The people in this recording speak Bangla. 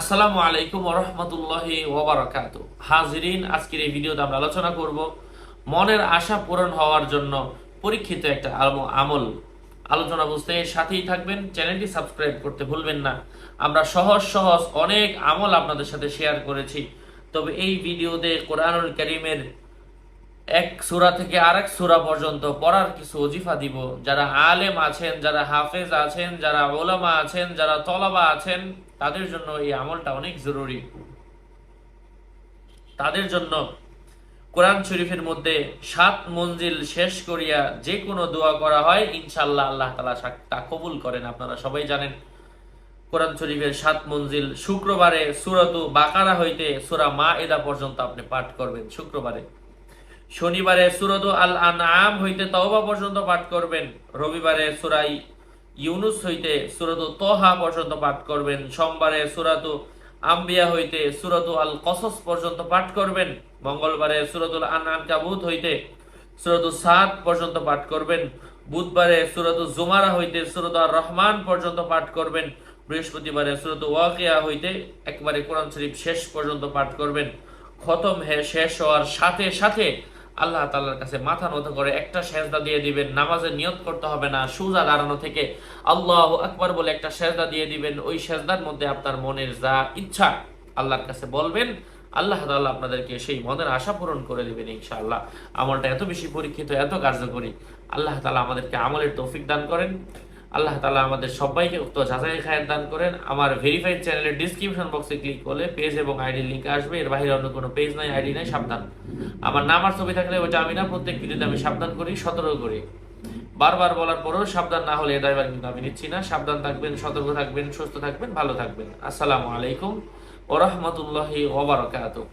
আসসালামু আলাইকুম ওরহমতুল্লাহি ওবরাকাত হাজিরিন, আজকের এই ভিডিওতে আমরা আলোচনা করব মনের আশা পূরণ হওয়ার জন্য পরীক্ষিত একটা আম- আমল। আলোচনা বুঝতে সাথেই থাকবেন, চ্যানেলটি সাবস্ক্রাইব করতে ভুলবেন না। আমরা সহজ সহজ অনেক আমল আপনাদের সাথে শেয়ার করেছি। তবে এই ভিডিওতে কোরআনুল করিমের এক সূরা থেকে আরেক সূরা পর্যন্ত পড়ার কিছু ওজিফা দিব। যারা আলেম আছেন, যারা হাফেজ আছেন, যারা ওলামা আছেন, যারা তলাবা আছেন, তাদের জন্য এই আমলটা অনেক জরুরি। তাদের জন্য কোরআন শরীফের মধ্যে সাত মঞ্জিল শেষ করিয়া যে কোনো দোয়া করা হয় ইনশাল্লাহ আল্লাহ তালা তা কবুল করেন, আপনারা সবাই জানেন। কোরআন শরীফের সাত মঞ্জিল শুক্রবারে সুরতু বাকারা হইতে সুরা মা এদা পর্যন্ত আপনি পাঠ করবেন, শুক্রবারে। শনিবারে সুরত আল আনআম হইতে তওবা পর্যন্ত পাঠ করবেন। রবিবারে সুরাই ইউনুস হইতে সুরত তোহা পর্যন্ত পাঠ করবেন। সোমবারে সুরাত আম্বিয়া হইতে সুরত আল কসস পর্যন্ত পাঠ করবেন। মঙ্গলবারে সুরতুল আনান কাবুত হইতে সুরত সাত পর্যন্ত পাঠ করবেন। বুধবারে সুরত জুমারা হইতে সুরত আর রহমান পর্যন্ত পাঠ করবেন। বৃহস্পতিবারে সুরত ওয়াকিয়া হইতে একবারে কোরআন শরীফ শেষ পর্যন্ত পাঠ করবেন। খতম হে শেষ হওয়ার সাথে সাথে আল্লাহ তাআলার কাছে মাথা নত করে একটা সেজদা দিয়ে দিবেন, নামাজের নিয়ত করতে হবে না, সুজা দাঁড়ানো থেকে আল্লাহ আকবার বলে একটা সেজদা দিয়ে দিবেন, ওই সেজদার মধ্যে আপনার মনের যা ইচ্ছা আল্লাহর কাছে বলবেন, আল্লাহ তাআলা আপনাদেরকে সেই মনের আশা পূরণ করে দেবেন ইনশাআল্লাহ। আমলটা এত বেশি পরীক্ষিত, এত কার্যকরী, আল্লাহ তালা আমাদেরকে আমলের তৌফিক দান করেন। আল্লাহ তালা আমাদের সবাইকে উক্ত যাচাই খায়ের দান করেন। আমার ভেরিফাইড চ্যানেলের ডিসক্রিপশন বক্সে ক্লিক করলে পেজ এবং আইডির লিঙ্ক আসবে। এর বাইরে অন্য কোনো পেজ নাই আইডি নাই, সাবধান। আমার নাম আর ছবি থাকলে ওটা আমি না, প্রত্যেক ভিডিওতে আমি সাবধান করি, সতর্ক করি। বারবার বলার পরেও সাবধান না হলে ড্রাইভার কিন্তু আমি নিচ্ছি না। সাবধান থাকবেন, সতর্ক থাকবেন, সুস্থ থাকবেন, ভালো থাকবেন। আসসালামু আলাইকুম ওরহমতুল্লাহি ওবরাকাতুহ